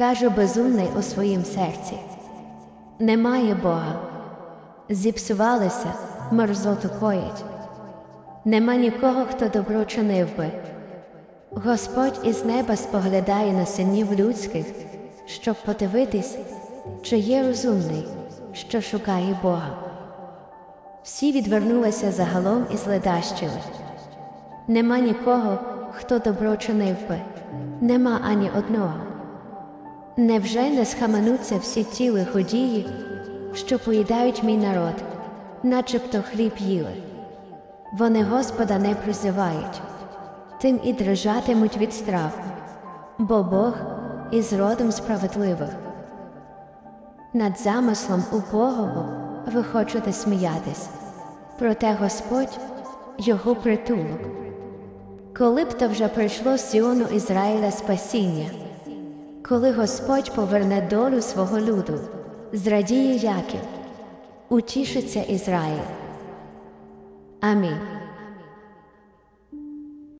Каже безумний у своїм серці. Немає Бога. Зіпсувалися, мерзоту коять. Нема нікого, хто добро чинив би. Господь із неба споглядає на синів людських, щоб подивитись, чи є розумний, що шукає Бога. Всі відвернулися загалом і зледащили. Нема нікого, хто добро чинив би, нема ані одного. Невже не схаменуться всі ті лиходії, що поїдають мій народ, начебто хліб їли? Вони Господа не призивають, тим і дрижатимуть від страху, бо Бог із родом справедливих. Над замислом убогого ви хочете сміятись, проте Господь його притулок. Коли б то вже прийшло Сіону Ізраїля спасіння, коли Господь поверне долю свого люду, зрадіє Яків, утішиться Ізраїль. Амінь.